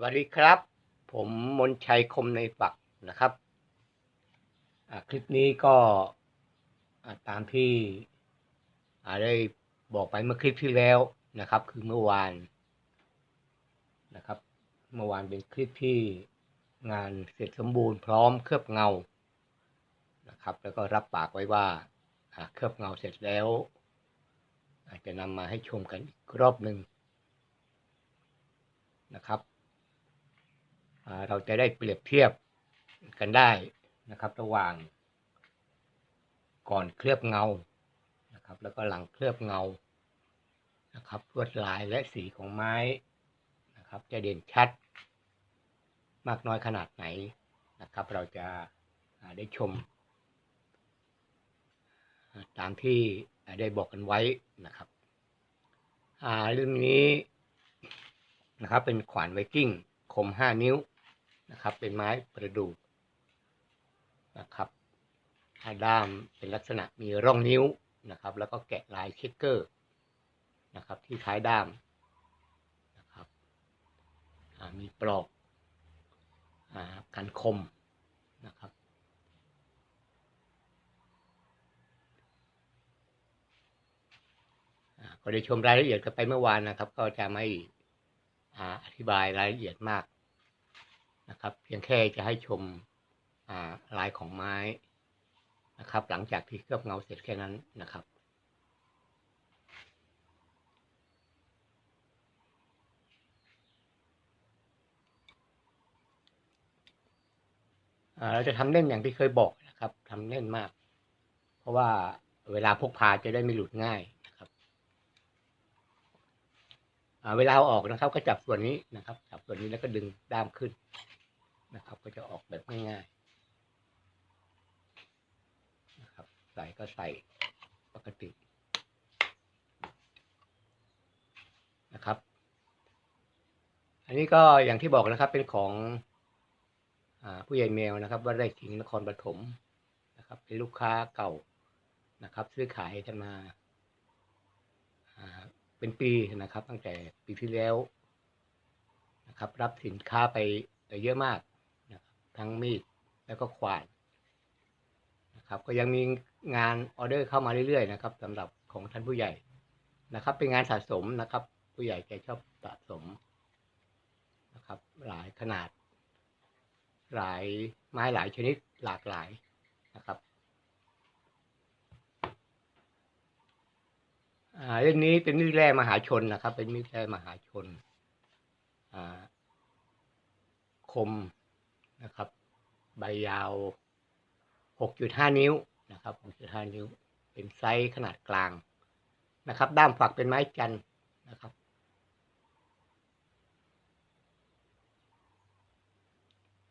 สวัสดีครับ ผมมนชัยคมในฝักนะครับ คลิปนี้ก็ตามที่อ่าได้บอกไปเมื่อคลิปที่แล้วนะครับ คือเมื่อวานนะครับ เมื่อวานเป็นคลิปที่งานเสร็จสมบูรณ์พร้อมเคลือบเงานะครับ แล้วก็รับปากไว้ว่าเคลือบเงาเสร็จแล้ว อาจจะนำมาให้ชมกันอีกรอบหนึ่งนะครับ เราจะได้เปรียบเทียบกันได้นะครับ ระหว่าง ก่อนเคลือบเงานะครับ แล้วก็หลังเคลือบเงานะครับลวดลายและสีของไม้นะครับ จะเด่นชัด มากน้อยขนาดไหนนะครับ เราจะได้ชม ตามที่ได้บอกกันไว้นะครับอาเรื่องนี้นะครับเป็นขวานไวกิ้งคมห้านิ้ว นะครับ เป็นไม้ประดู่นะครับอาด้ามเป็นลักษณะมีร่องนิ้วนะครับ แล้วก็แกะลายเช็คเกอร์นะครับ ที่ท้ายด้ามนะครับมีปลอกอกันคมนะครับก็ได้ชมรายละเอียดกันไปเมื่อวานนะครับ ก็จะไม่อธิบายรายละเอียดมาก นะครับ เพียงแค่จะให้ชมลายของไม้นะครับ หลังจากที่เคลือบเงาเสร็จแค่นั้นนะครับเราจะทำเน่นอย่างที่เคยบอกนะครับทำเน่นมาก เพราะว่าเวลาพกพาจะได้ไม่หลุดง่ายนะครับเวลาเอาออกนะครับ ก็จับส่วนนี้นะครับ จับส่วนนี้แล้วก็ดึงด้ามขึ้น นะครับ ก็จะออกแบบง่ายๆนะครับใส่ก็ใส่ปกตินะครับ อันนี้ก็อย่างที่บอกนะครับเป็นของอผู้ใหญ่แมวนะครับว่าได้ถิงนครปฐมนะครับ เป็นลูกค้าเก่านะครับ ซื้อขายกันมาเป็นปีนะครับ ตั้งแต่ปีที่แล้วนะครับ รับสินค้าไปเยอะมาก ทั้งมีดแล้วก็ขวานนะครับก็ยังมีงานออเดอร์เข้ามาเรื่อยๆนะครับสำหรับของท่านผู้ใหญ่นะครับ เป็นงานสะสมนะครับ ผู้ใหญ่แกชอบสะสมนะครับหลายขนาด หลายไม้หลายชนิดหลากหลายนะครับอ่าเรื่องนี้เป็นมีดแร่มหาชนนะครับ เป็นมีดแร่มหาชนอ่าคม นะครับ ใบยาว 6.5 นิ้วนะครับ6.5นิ้ว เป็นไซส์ขนาดกลางนะครับ ด้ามฝักเป็นไม้จันนะครับ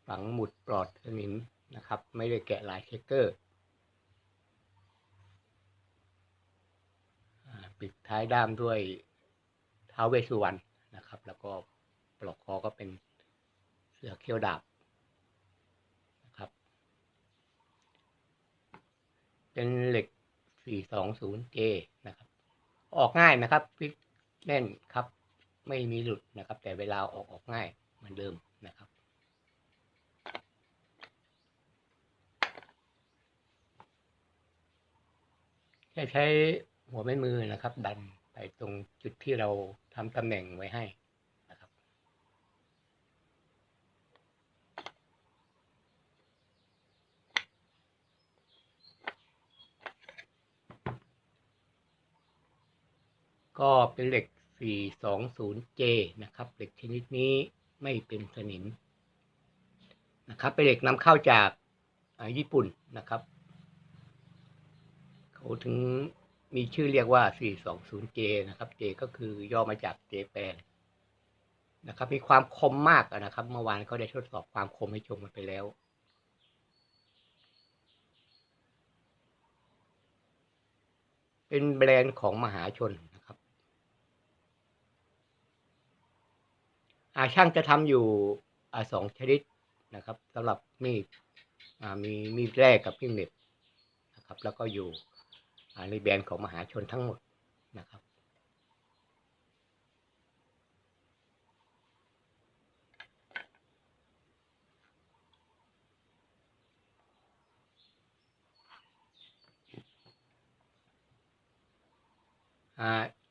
ฝังหมุดปลอดสนิมนะครับ ไม่ได้แกะลายเชคเกอร์ปิดท้ายด้ามด้วยท้าวเวสุวรรณนะครับ แล้วก็ปลอกคอก็เป็นเสือเขี้ยวดาบ เป็นเหล็ก 420J นะครับ ออกง่ายนะครับฟิกแน่นครับ ไม่มีหลุดนะครับ แต่เวลาออกออกง่ายเหมือนเดิมนะครับแค่ใช้หัวแม่มือนะครับ ดันไปตรงจุดที่เราทำตำแหน่งไว้ให้นะครับ ก็เป็นเหล็ก 420J นะครับ เหล็กชนิดนี้ไม่เป็นสนิมนะครับ เป็นเหล็กนำเข้าจากญี่ปุ่นนะครับ เขาถึงมีชื่อเรียกว่า 420J นะครับ J ก็คือย่อมาจากเจแปนนะครับ มีความคมมากนะครับ เมื่อวานเขาได้ทดสอบความคมให้ชมกันไปแล้วเป็นแบรนด์ของมหาชน อาช่างจะทำอยู่อสองชนิดนะครับ สำหรับมีดมีมีดแร่กับมีดเหน็บนะครับ แล้วก็อยู่ในแบรนด์ของมหาชนทั้งหมดนะครับ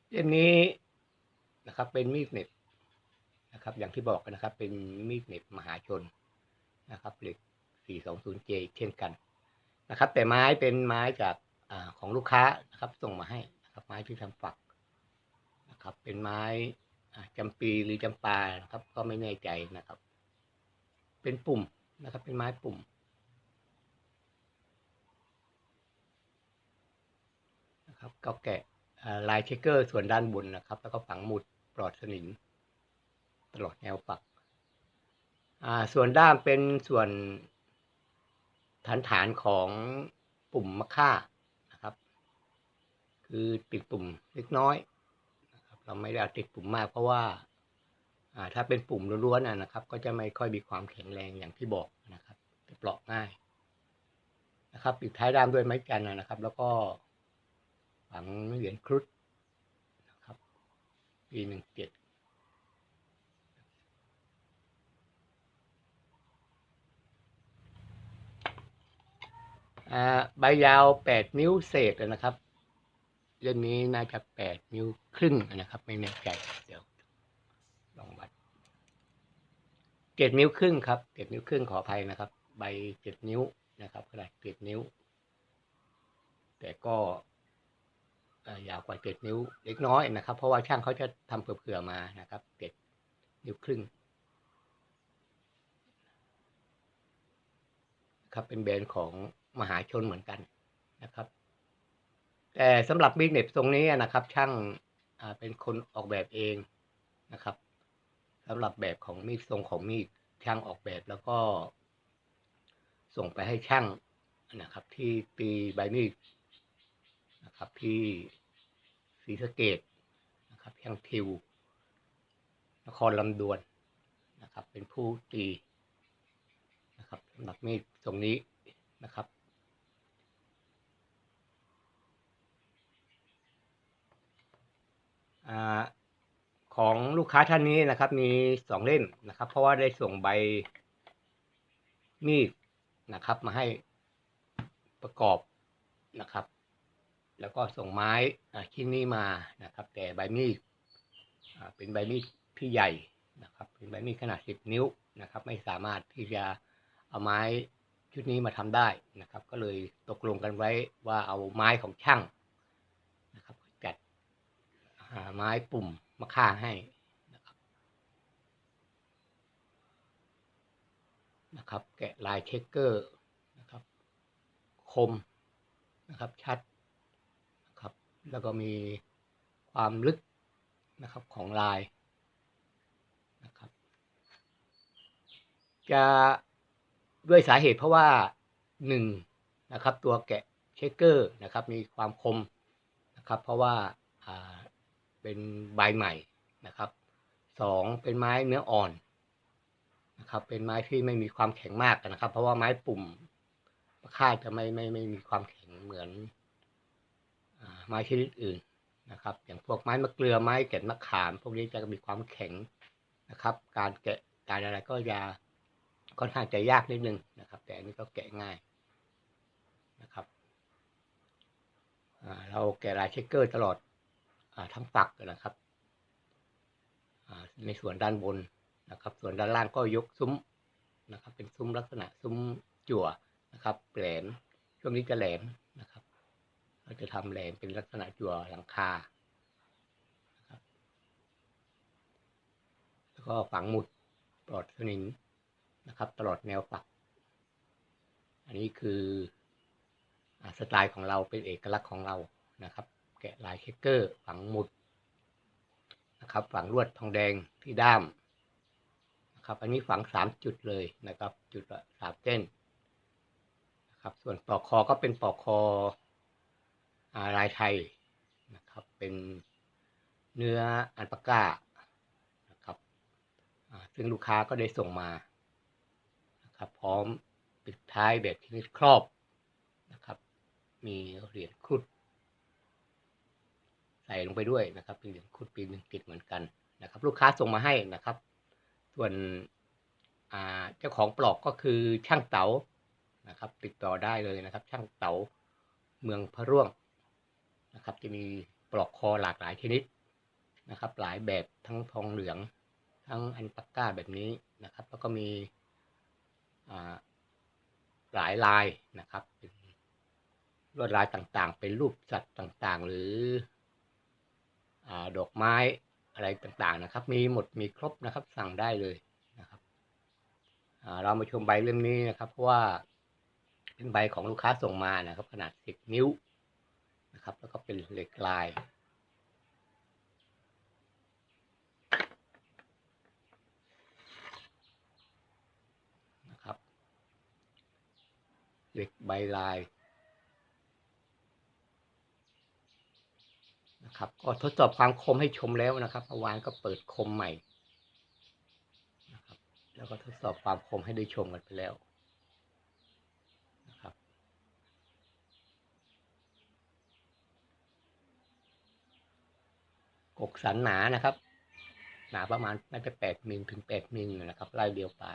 เล่มนี้นะครับเป็นมีดเหน็บ นะครับ อย่างที่บอกกันนะครับ เป็นมีดเหน็บมหาชนนะครับเหล็ก 420J เช่นกันนะครับ แต่ไม้เป็นไม้จากอของลูกค้านะครับ ส่งมาให้นะครับ ไม้ที่ทำฝักนะครับ เป็นไม้อ่าจำปีหรือจำปานะครับ ก็ไม่แน่ใจนะครับ เป็นปุ่มนะครับ เป็นไม้ปุ่มนะครับก็แกะอ่ลายเชคเกอร์ส่วนด้านบนนะครับ แล้วก็ฝังหมุดปลอดสนิม ตลอดแนวปักอ่าส่วนด้ามเป็นส่วนฐานฐานของปุ่มมะค่านะครับ คือติดปุ่มเล็กน้อยนะครับเราไม่ได้ติดปุ่มมากเพราะว่าอ่าถ้าเป็นปุ่มล้วนๆนะนะครับ ก็จะไม่ค่อยมีความแข็งแรงอย่างที่บอกนะครับจะเปราะง่ายนะครับปิดท้ายด้ามด้วยไม้กันนะครับ แล้วก็ฝังเหรียญครุฑนะครับ ปีหนึ่งเจ็ด ใบยาวแปดนิ้วเศษนะครับเรื่องนี้น่าจะแปดนิ้วครึ่งนะครับ ไม่แน่ใจเดี๋ยวลองวัดเจ็ดนิ้วครึ่งครับเจ็ดนิ้วครึ่งขออภัยนะครับ ใบเจ็ดนิ้วนะครับขนาดเจ็ดนิ้ว แต่ก็ยาวกว่าเจ็ดนิ้วเล็กน้อยนะครับ เพราะว่าช่างเขาจะทำเผื่อมานะครับเจ็ดนิ้วครึ่งครับเป็นแบรนด์ของ มหาชนเหมือนกันนะครับ แต่สำหรับมีดเน็บทรงนี้นะครับ ช่างเป็นคนออกแบบเองนะครับสำหรับแบบของมีดทรงของมีดช่างออกแบบแล้วก็ ส่งไปให้ช่างนะครับ ที่ตีใบมีดนะครับที่ศรีสะเกดนะครับช่างทิวนครลำดวนนะครับ เป็นผู้ตีนะครับสำหรับมีดตรงนี้นะครับ อ่า ของลูกค้าท่านนี้นะครับ มีสองเล่มนะครับ เพราะว่าได้ส่งใบมีดนะครับ มาให้ประกอบนะครับ แล้วก็ส่งไม้ชิ้นนี้มานะครับ แต่ใบมีดเป็นใบมีดที่ใหญ่นะครับ เป็นใบมีดขนาดสิบนิ้วนะครับ ไม่สามารถที่จะเอาไม้ชุดนี้มาทำได้นะครับ ก็เลยตกลงกันไว้ว่าเอาไม้ของช่างนะครับ จัดหา ไม้ปุ่มมาค่าให้นะครับนะครับ แกะลายเชคเกอร์นะครับ คมนะครับชัดนะครับ แล้วก็มีความลึกนะครับของลายนะครับ จะด้วยสาเหตุเพราะว่าหนึ่งนะครับ ตัวแกะเชคเกอร์นะครับ มีความคมนะครับ เพราะว่าอ่า เป็นใบใหม่นะครับสองเป็นไม้เนื้ออ่อนนะครับเป็นไม้ที่ไม่มีความแข็งมากนะครับ เพราะว่าไม้ปุ่มค่าจะไม่ไม่ไม่มีความแข็งเหมือนอไม้ชนิดอื่นนะครับ อย่างพวกไม้มะเกลือไม้แก่นมะขาม พวกนี้จะมีความแข็งนะครับ การแกะการอะไรก็จะค่อนข้างจะยากนิดนึงนะครับ แต่อันนี้ก็แกะง่ายนะครับเราแกะลายเช็คเกอร์ตลอด ทั้งฝักนะครับ ในส่วนด้านบนนะครับ ส่วนด้านล่างก็ยกซุ้มนะครับ เป็นซุ้มลักษณะซุ้มจั่วนะครับแหลมช่วงนี้จะแหลมนะครับ เราจะทำแหลมเป็นลักษณะจั่วหลังคานะครับแล้วก็ฝังหมุดปลอดสนิมนะครับ ตลอดแนวฝัก อันนี้คืออสไตล์ของเราเป็นเอกลักษณ์ของเรานะครับ แกะลายเชคเกอร์ฝังหมุดนะครับ ฝังลวดทองแดงที่ด้ามนะครับอันนี้ฝังสามจุดเลยนะครับ จุดละสามเส้นนะครับ ส่วนปลอกคอก็เป็นปลอกคออาลายไทยนะครับ เป็นเนื้ออันปาก้านะครับซึ่งลูกค้าก็ได้ส่งมานะครับ พร้อมปิดท้ายแบบชนิดครอบนะครับ มีเหรียญครุฑ ใส่ลงไปด้วยนะครับป็นเหรียญครุฑปีหนึ่งติดเหมือนกันนะครับ ลูกค้าส่งมาให้นะครับ ส่วนเจ้าของปลอกก็คือช่างเต๋านะครับ ติดต่อได้เลยนะครับ ช่างเต๋าเมืองพระร่วงนะครับ จะมีปลอกคอหลากหลายชนิดนะครับ หลายแบบทั้งทองเหลือง ทั้งอันปากก้าแบบนี้นะครับ แล้วก็มีหลายลายนะครับเป็นลวดลายต่างๆ เป็นรูปสัตว์ต่างๆ หรือ ดอกไม้อะไรต่างๆนะครับ มีหมดมีครบนะครับสั่งได้เลยนะครับเรามาชมใบเล่มนี้นะครับเพราะว่าเป็นใบของลูกค้าส่งมานะครับ ขนาด 10 นิ้วนะครับ แล้วก็เป็นเหล็กลายนะครับเหล็กใบลาย นะครับก็ทดสอบความคมให้ชมแล้วนะครับเมื่อวานก็เปิดคมใหม่นะครับ แล้วก็ทดสอบความคมให้ได้ชมกันไปแล้วนะครับ กกสันหนานะครับ หนาประมาณน่าจะแปดมิลถึงแปดมิลนะครับไล่เดียวไป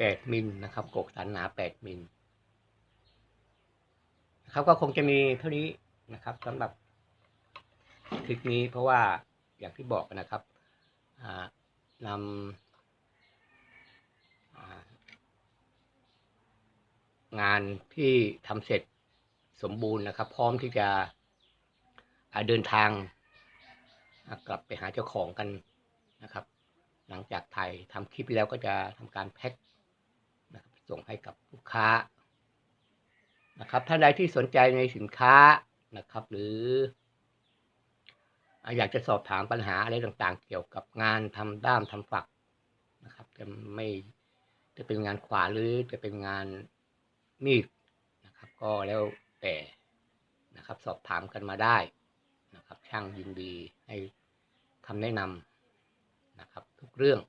แปดมิลนะครับกกสันหนาแปดมิลนะครับก็คงจะมีเท่านี้นะครับสำหรับคลิปนี้เพราะว่าอย่างที่บอกนะครับนำงานที่ทำเสร็จสมบูรณ์นะครับ พร้อมที่จะเดินทางกลับไปหาเจ้าของกันนะครับ หลังจากถ่ายทำคลิปแล้วก็จะทำการแพ็ค ส่งให้กับลูกค้านะครับท่านใดที่สนใจในสินค้านะครับ หรือ อยากจะสอบถามปัญหาอะไรต่างๆ เกี่ยวกับงานทำด้ามทำฝักนะครับ จะไม่จะเป็นงานขวานหรือจะเป็นงานมีดนะครับ ก็แล้วแต่นะครับ สอบถามกันมาได้นะครับ ช่างยินดีให้คำแนะนำนะครับ ทุกเรื่อง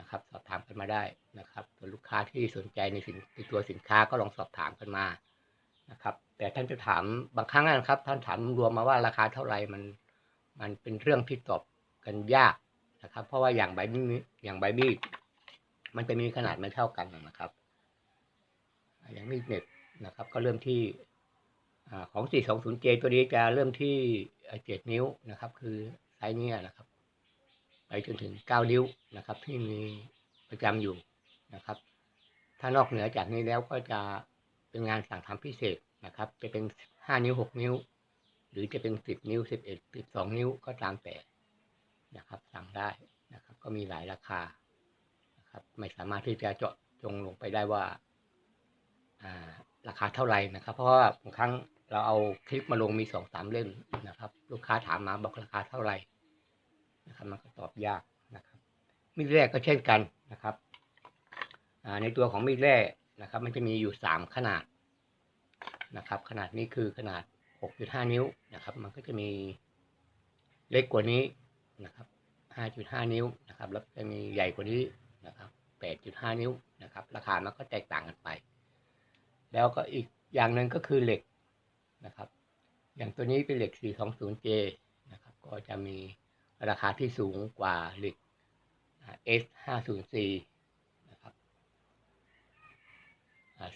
นะครับสอบถาม กันมาได้นะครับส่วนลูกค้าที่สนใจในสินในตัวสินค้าก็ลองสอบถามกันมานะครับ แต่ท่านจะถามบางครั้งนะครับ ท่านถามรวมมาว่าราคาเท่าไหร่มัน มันเป็นเรื่องที่ตอบกันยากนะครับ เพราะว่าอย่างใบมีดอย่างใบมีดมันจะมีขนาดไม่เท่ากันนะครับ อย่างมีดเหน็บนะครับ ก็เริ่มที่อาของ 420J ตัวนี้จะเริ่มที่ 7 นิ้วนะครับ คือไซส์เนี้ยนะครับ ไปจนถึง 9 นิ้วนะครับ ที่มี ประจำอยู่นะครับ ถ้านอกเหนือจากนี้แล้วก็จะเป็นงานสั่งทำพิเศษนะครับ จะเป็น5นิ้ว6นิ้ว หรือจะเป็น10นิ้ว11 12นิ้วก็ตามแต่นะครับ สั่งได้นะครับ ก็มีหลายราคานะครับ ไม่สามารถที่จะเจาะจงลงไปได้ว่าราคาเท่าไหร่นะครับ เพราะว่าบางครั้งเราเอาคลิปมาลงมีสองสามเล่มนะครับ ลูกค้าถามมาบอกราคาเท่าไหร่นะครับมันก็ตอบยาก มีดแร่ก็เช่นกันนะครับในตัวของมีดแร่นะครับ มันจะมีอยู่สามขนาดนะครับ ขนาดนี้คือขนาด 6.5 นิ้วนะครับ มันก็จะมีเล็กกว่านี้นะครับ 5.5 นิ้วนะครับ แล้วจะมีใหญ่กว่านี้นะครับ 8.5 นิ้วนะครับ ราคามันก็แตกต่างกันไป แล้วก็อีกอย่างหนึ่งก็คือเหล็กนะครับ อย่างตัวนี้เป็นเหล็ก 420J นะครับ ก็จะมีราคาที่สูงกว่าเหล็ก S504 นะครับ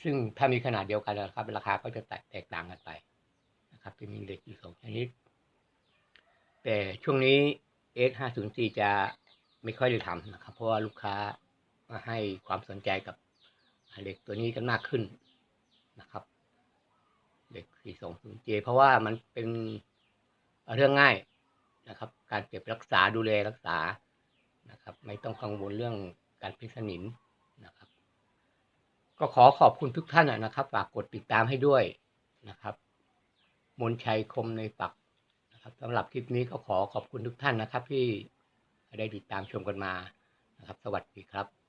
ซึ่งถ้ามีขนาดเดียวกันนะครับ ราคาก็จะแตกต่างกันไปนะครับจะมีเหล็กอยู่สองชนิด แต่ช่วงนี้ S504 จะไม่ค่อยได้ทำนะครับ เพราะว่าลูกค้ามาให้ความสนใจกับเหล็กตัวนี้กันมากขึ้นนะครับเหล็ก 420J เพราะว่ามันเป็นเรื่องง่ายนะครับ การเก็บรักษาดูแลรักษา นะครับ ไม่ต้องกังวลเรื่องการพิษสนิมนะครับ ก็ขอขอบคุณทุกท่านนะครับฝากกดติดตามให้ด้วยนะครับ มนชัยคมในปักนะครับสำหรับคลิปนี้ก็ขอขอบคุณทุกท่านนะครับ ที่ได้ติดตามชมกันมานะครับ สวัสดีครับ